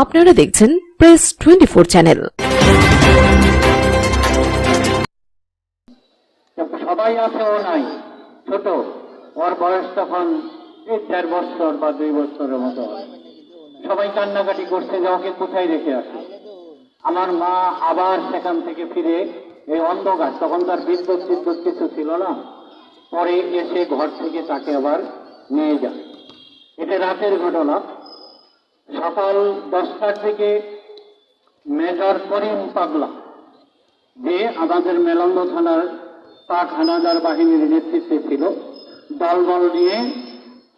আপনারা দেখছেন press twenty four channel সবাই আছে ও নাই, ছোট। ওর বয়স তখন দেড় বছর বা দুই বছরের মতো সবাই কান্নাকাটি করছে যে ওকে কোথায় রেখে আসে? আমার মা আবার সেখান থেকে ফিরে এই অন্ধকার, তখন তার বিদ্যুৎ বিদ্যুৎ কিছু ছিল না। পরে এসে ঘর থেকে তাকে আবার নিয়ে যায়। এটা রাতের ঘটনা। সকাল দশটার থেকে মেজর করিম পাগলা, যে আমাদের মেলন্দ থানার পাক হানাদার বাহিনীর নেতৃত্বে ছিল, দলবল নিয়ে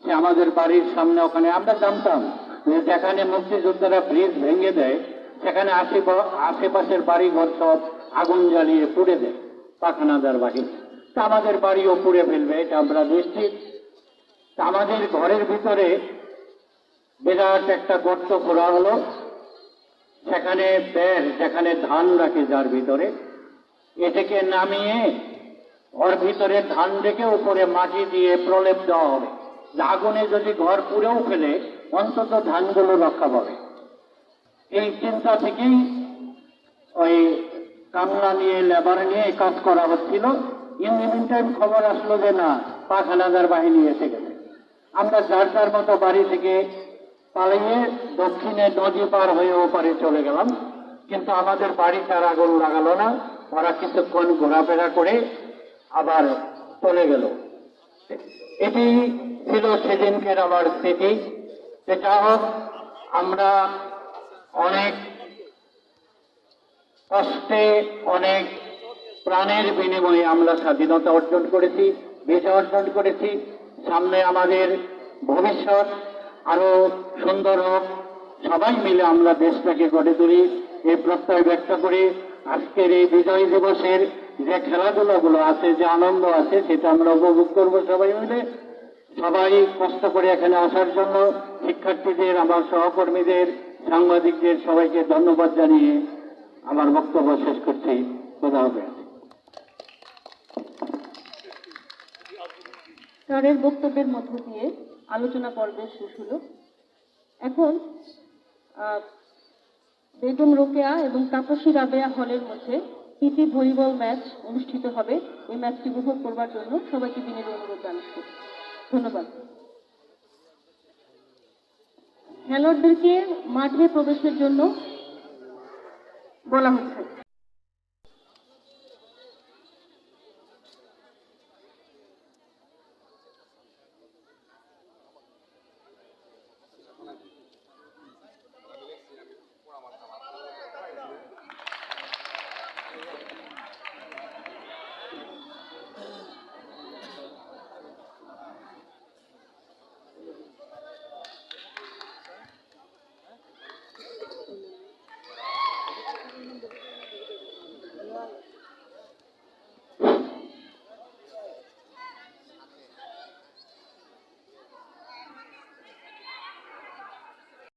সে আমাদের বাড়ির সামনে ওখানে, আমরা জানতাম যে যেখানে মুক্তিযোদ্ধারা ব্রিজ ভেঙে দেয়, সেখানে আশেপা- আশেপাশের বাড়ি ঘর সব আগুন জ্বালিয়ে পুড়ে দেয় পাক হানাদার বাহিনী। তা আমাদের বাড়িও পুড়ে ফেলবে, এটা আমরা নিশ্চিত। আমাদের ঘরের ভিতরে বিরাট একটা গর্ত খোলা হলো। সেখানে বের যেখানে ধান রাখে যার ভিতরে। এটাকে নামিয়ে ওর ভিতরে ধান রেখে উপরে মাটি দিয়ে প্রলেপ দেওয়া হবে। আগুনে যদি ঘর পুড়েও ফেলে, অন্তত ধানগুলো রক্ষা পাবে। এই চিন্তা থেকেই ওই কামলা নিয়ে লেবার নিয়ে কাজ করা হচ্ছিল। ইন টাইম খবর আসলো যে না পাঁচ হাজার বাহিনী এসে গেছে। আমরা যার যার মতো বাড়ি থেকে পালিয়ে দক্ষিণে নদী পার হয়ে ওপারে চলে গেলাম। কিন্তু আমাদের বাড়ি আর আগুন লাগালো না। ওরা কিছুক্ষণ ঘোরাফেরা করে আবার চলে গেল। এটি ছিল সেদিনকের আমার স্মৃতি। যেটা হোক, আমরা অনেক কষ্টে, অনেক প্রাণের বিনিময়ে আমরা স্বাধীনতা অর্জন করেছি, বিজয় অর্জন করেছি। সামনে আমাদের ভবিষ্যৎ আরও সুন্দর হোক। সবাই মিলে আমরা দেশটাকে গড়ে তুলি। এই প্রত্যয় ব্যক্ত করে। আজকের এই বিজয় দিবসের যে খেলাধুলাগুলো আছে, যে আনন্দ আছে, সেটা আমরা উপভোগ করব সবাই মিলে। সবাই কষ্ট করে এখানে আসার জন্য শিক্ষার্থীদের, আমার সহকর্মীদের, সাংবাদিকদের সবাইকে ধন্যবাদ জানিয়ে আমার বক্তব্য শেষ করছি। স্যারের বক্তব্যের মধ্য দিয়ে আলোচনা পর্বের শেষ হলো। এখন বেগম রোকেয়া এবং তাপসী রাবেয়া হলের মধ্যে প্রীতি ভলিবল ম্যাচ অনুষ্ঠিত হবে। এই ম্যাচটি উপভোগ করবার জন্য সবাইকে বিনীত অনুরোধ জানাচ্ছি। ধন্যবাদ। খেলোয়াড়দেরকে মাঠে প্রবেশের জন্য বলা হচ্ছে।